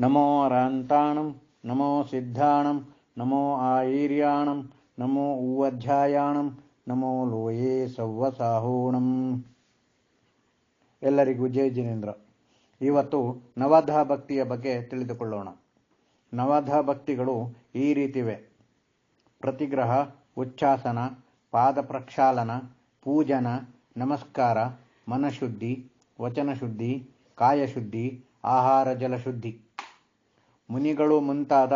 ನಮೋ ರಾಂತಾಣಂ ನಮೋ ಸಿದ್ಧಾಣಂ ನಮೋ ಆಯಿರ್ಯಾಣಂ ನಮೋ ಊವಧ್ಯಾಯಾಣಂ ನಮೋ ಲೋಯೇ ಸವ್ವಸಾಹೋಣಂ ಎಲ್ಲರಿಗೂ ಜಯ ಜಿನೇಂದ್ರ. ಇವತ್ತು ನವಧ ಭಕ್ತಿಯ ಬಗ್ಗೆ ತಿಳಿದುಕೊಳ್ಳೋಣ. ನವಧ ಭಕ್ತಿಗಳು ಈ ರೀತಿವೆ. ಪ್ರತಿಗ್ರಹ, ಉಚ್ಛಾಸನ ಪಾದ ಪ್ರಕ್ಷಾಲನ ಪೂಜನ, ನಮಸ್ಕಾರ, ಮನಶುದ್ಧಿ, ವಚನಶುದ್ಧಿ, ಕಾಯಶುದ್ಧಿ, ಆಹಾರ ಜಲಶುದ್ಧಿ. ಮುನಿಗಳು ಮುಂತಾದ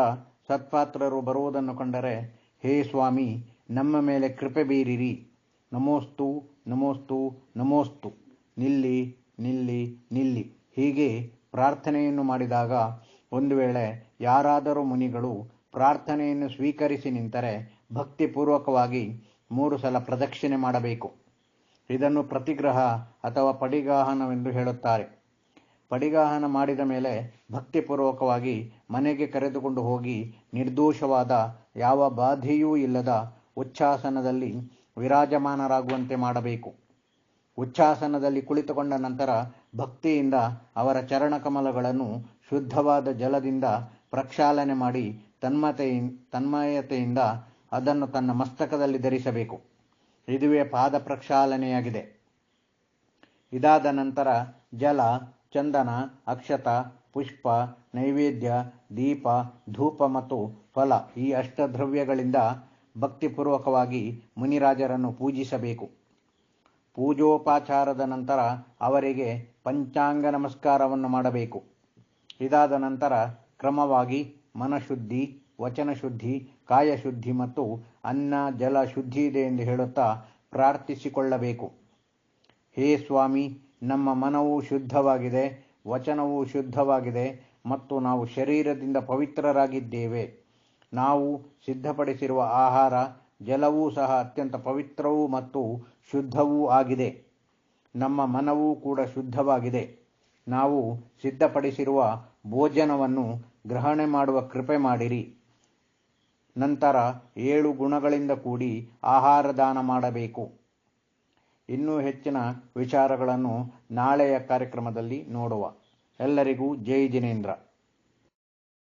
ಸತ್ಪಾತ್ರರು ಬರುವುದನ್ನು ಕಂಡರೆ, ಹೇ ಸ್ವಾಮಿ, ನಮ್ಮ ಮೇಲೆ ಕೃಪೆ ಬೀರಿರಿ. ನಮೋಸ್ತು ನಮೋಸ್ತು ನಮೋಸ್ತು. ನಿಲ್ಲಿ ನಿಲ್ಲಿ ನಿಲ್ಲಿ. ಹೀಗೆ ಪ್ರಾರ್ಥನೆಯನ್ನು ಮಾಡಿದಾಗ ಒಂದು ವೇಳೆ ಯಾರಾದರೂ ಮುನಿಗಳು ಪ್ರಾರ್ಥನೆಯನ್ನು ಸ್ವೀಕರಿಸಿ ನಿಂತರೆ ಭಕ್ತಿಪೂರ್ವಕವಾಗಿ ಮೂರು ಸಲ ಪ್ರದಕ್ಷಿಣೆ ಮಾಡಬೇಕು. ಇದನ್ನು ಪ್ರತಿಗ್ರಹ ಅಥವಾ ಪಡಿಗಾಹನವೆಂದು ಹೇಳುತ್ತಾರೆ. ಪಡಿಗಾಹನ ಮಾಡಿದ ಮೇಲೆ ಭಕ್ತಿಪೂರ್ವಕವಾಗಿ ಮನೆಗೆ ಕರೆದುಕೊಂಡು ಹೋಗಿ ನಿರ್ದೋಷವಾದ ಯಾವ ಬಾಧೆಯೂ ಇಲ್ಲದ ಉಚ್ಛಾಸನದಲ್ಲಿ ವಿರಾಜಮಾನರಾಗುವಂತೆ ಮಾಡಬೇಕು. ಉಚ್ಛಾಸನದಲ್ಲಿ ಕುಳಿತುಕೊಂಡ ನಂತರ ಭಕ್ತಿಯಿಂದ ಅವರ ಚರಣಕಮಲಗಳನ್ನು ಶುದ್ಧವಾದ ಜಲದಿಂದ ಪ್ರಕ್ಷಾಲನೆ ಮಾಡಿ ತನ್ಮತೆಯ ತನ್ಮಯತೆಯಿಂದ ಅದನ್ನು ತನ್ನ ಮಸ್ತಕದಲ್ಲಿ ಧರಿಸಬೇಕು. ಇದುವೇ ಪಾದ ಪ್ರಕ್ಷಾಲನೆಯಾಗಿದೆ ಇದಾದ ನಂತರ ಜಲ ಚಂದನ, ಅಕ್ಷತ, ಪುಷ್ಪ, ನೈವೇದ್ಯ, ದೀಪ, ಧೂಪ ಮತ್ತು ಫಲ ಈ ಅಷ್ಟದ್ರವ್ಯಗಳಿಂದ ಭಕ್ತಿಪೂರ್ವಕವಾಗಿ ಮುನಿರಾಜರನ್ನು ಪೂಜಿಸಬೇಕು. ಪೂಜೋಪಾಚಾರದ ನಂತರ ಅವರಿಗೆ ಪಂಚಾಂಗ ನಮಸ್ಕಾರವನ್ನು ಮಾಡಬೇಕು. ಇದಾದ ನಂತರ ಕ್ರಮವಾಗಿ ಮನಶುದ್ಧಿ, ವಚನಶುದ್ಧಿ, ಕಾಯಶುದ್ಧಿ ಮತ್ತು ಅನ್ನ, ಜಲ ಶುದ್ಧಿ ಇದೆ ಎಂದು ಹೇಳುತ್ತಾ ಪ್ರಾರ್ಥಿಸಿಕೊಳ್ಳಬೇಕು. ಹೇ ಸ್ವಾಮಿ ನಮ್ಮ ಮನವು ಶುದ್ಧವಾಗಿದೆ, ವಚನವು ಶುದ್ಧವಾಗಿದೆ ಮತ್ತು ನಾವು ಶರೀರದಿಂದ ಪವಿತ್ರರಾಗಿದ್ದೇವೆ. ನಾವು ಸಿದ್ಧಪಡಿಸಿರುವ ಆಹಾರ, ಜಲವೂ ಸಹ ಅತ್ಯಂತ ಪವಿತ್ರವೂ ಮತ್ತು ಶುದ್ಧವೂ ಆಗಿದೆ. ನಮ್ಮ ಮನವೂ ಕೂಡ ಶುದ್ಧವಾಗಿದೆ. ನಾವು ಸಿದ್ಧಪಡಿಸಿರುವ ಭೋಜನವನ್ನು ಗ್ರಹಣೆ ಮಾಡುವ ಕೃಪೆ ಮಾಡಿರಿ. ನಂತರ ಏಳು ಗುಣಗಳಿಂದ ಕೂಡಿ ಆಹಾರ ದಾನ ಮಾಡಬೇಕು. ಇನ್ನೂ ಹೆಚ್ಚಿನ ವಿಚಾರಗಳನ್ನು ನಾಳೆಯ ಕಾರ್ಯಕ್ರಮದಲ್ಲಿ ನೋಡುವ. ಎಲ್ಲರಿಗೂ ಜೈ ಜಿನೇಂದ್ರ.